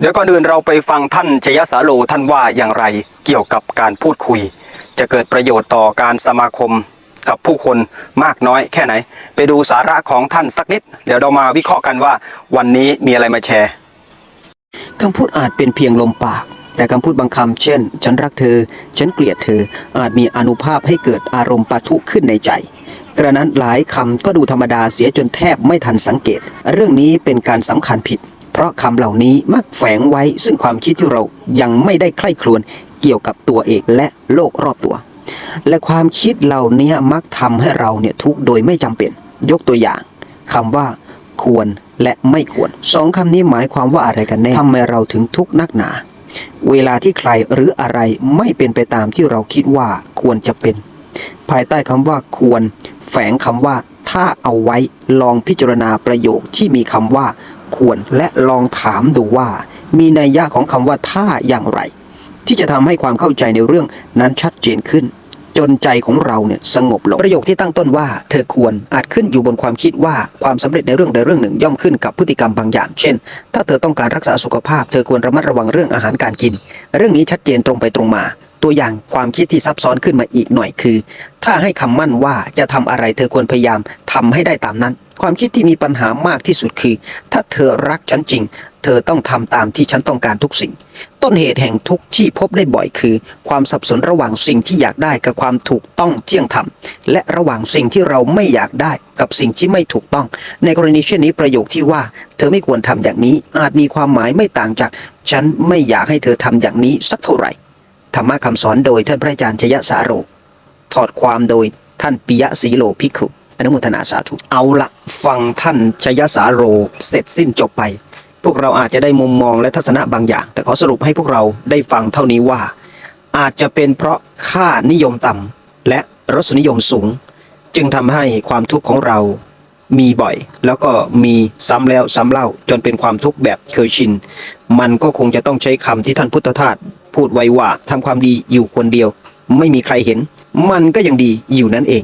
เดี๋ยวก่อนอื่นเราไปฟังท่านชยสาโลท่านว่าอย่างไรเกี่ยวกับการพูดคุย จะเกิดประโยชน์ต่อการสมาคมกับผู้คนมากน้อยแค่ไหน ไปดูสาระของท่านสักนิด เดี๋ยวเรามาวิเคราะห์กันว่า วันนี้มีอะไรมาแชร์คำพูดอาจเป็นเพียงลมปาก แต่คำพูดบางคำเช่น ฉันรักเธอ ฉันเกลียดเธอ อาจมีอนุภาพให้เกิดอารมณ์ปะทุขึ้นในใจกระนั้นหลายคำก็ดูธรรมดาเสียจนแทบไม่ทันสังเกต เรื่องนี้เป็นการสำคัญผิด เพราะคำเหล่านี้มักแฝงไว้ซึ่งความคิดที่เรายังไม่ได้ใคร่ครวญเกี่ยวกับตัวเองและโลกรอบตัว และความคิดเหล่านี้มักทำให้เราเนี่ยทุกโดยไม่จำเป็น ยกตัวอย่างคำว่าควรและไม่ควรสองคำนี้หมายความว่าอะไรกันแน่ทำไมเราถึงทุกข์นักหนา เวลาที่ใครหรืออะไรไม่เป็นไปตามที่เราคิดว่าควรจะเป็น ภายใต้คำว่าควร แฝงคำว่า ถ้าเอาไว้ลองพิจารณาประโยคที่มีคำว่า ควรและลองถามดูว่า มีนัยยะของคำว่าถ้าอย่างไร ที่จะทำให้ความเข้าใจในเรื่องนั้นชัดเจนขึ้น จนใจของเราเนี่ยสงบลงประโยคที่ตั้งต้นว่า เธอควรอาจขึ้นอยู่บนความคิดว่าความสำเร็จในเรื่องใดเรื่องหนึ่งย่อมขึ้นกับพฤติกรรมบางอย่าง เช่น ถ้าเธอต้องการรักษาสุขภาพ เธอควรระมัดระวังเรื่องอาหารการกิน เรื่องนี้ชัดเจนตรงไปตรงมา ตัวอย่างความคิดที่ซับซ้อนขึ้นมาอีกหน่อยคือ ถ้าให้คำมั่นว่าจะทำอะไรเธอควรพยายามทำให้ได้ตามนั้น ความคิดที่มีปัญหามากที่สุดคือ ถ้าเธอรักฉันจริง เธอต้องทำตามที่ฉันต้องการทุกสิ่ง ต้นเหตุแห่งทุกข์ที่พบได้บ่อยคือ ความสับสนระหว่างสิ่งที่อยากได้กับความถูกต้องเที่ยงธรรมและระหว่างสิ่งที่เราไม่อยากได้กับสิ่งที่ไม่ถูกต้อง ในกรณีเช่นนี้ประโยคที่ว่า เธอไม่ควรทำอย่างนี้อาจมีความหมายไม่ต่างจาก ฉันไม่อยากให้เธอทำอย่างนี้สักเท่าไหร่ ธรรมะคำสอนโดยท่านพระอาจารย์ชยสาโรถอดความโดยท่านปิยะสีโลภิกขุอนุโมทนาสาธุ เอาละฟังท่านชยสาโรเสร็จสิ้นจบไป พวกเราอาจจะได้มุมมองและทัศนะบางอย่าง แต่ขอสรุปให้พวกเราได้ฟังเท่านี้ว่า อาจจะเป็นเพราะค่านิยมต่ำและรสนิยมสูง จึงทำให้ความทุกข์ของเรามีบ่อย แล้วก็มีซ้ำแล้วซ้ำเล่าจนเป็นความทุกข์แบบเคยชิน มันก็คงจะต้องใช้คำที่ท่านพุทธทาส พูดไว้ว่าทำความดีอยู่คนเดียว ไม่มีใครเห็น มันก็ยังดีอยู่นั่นเอง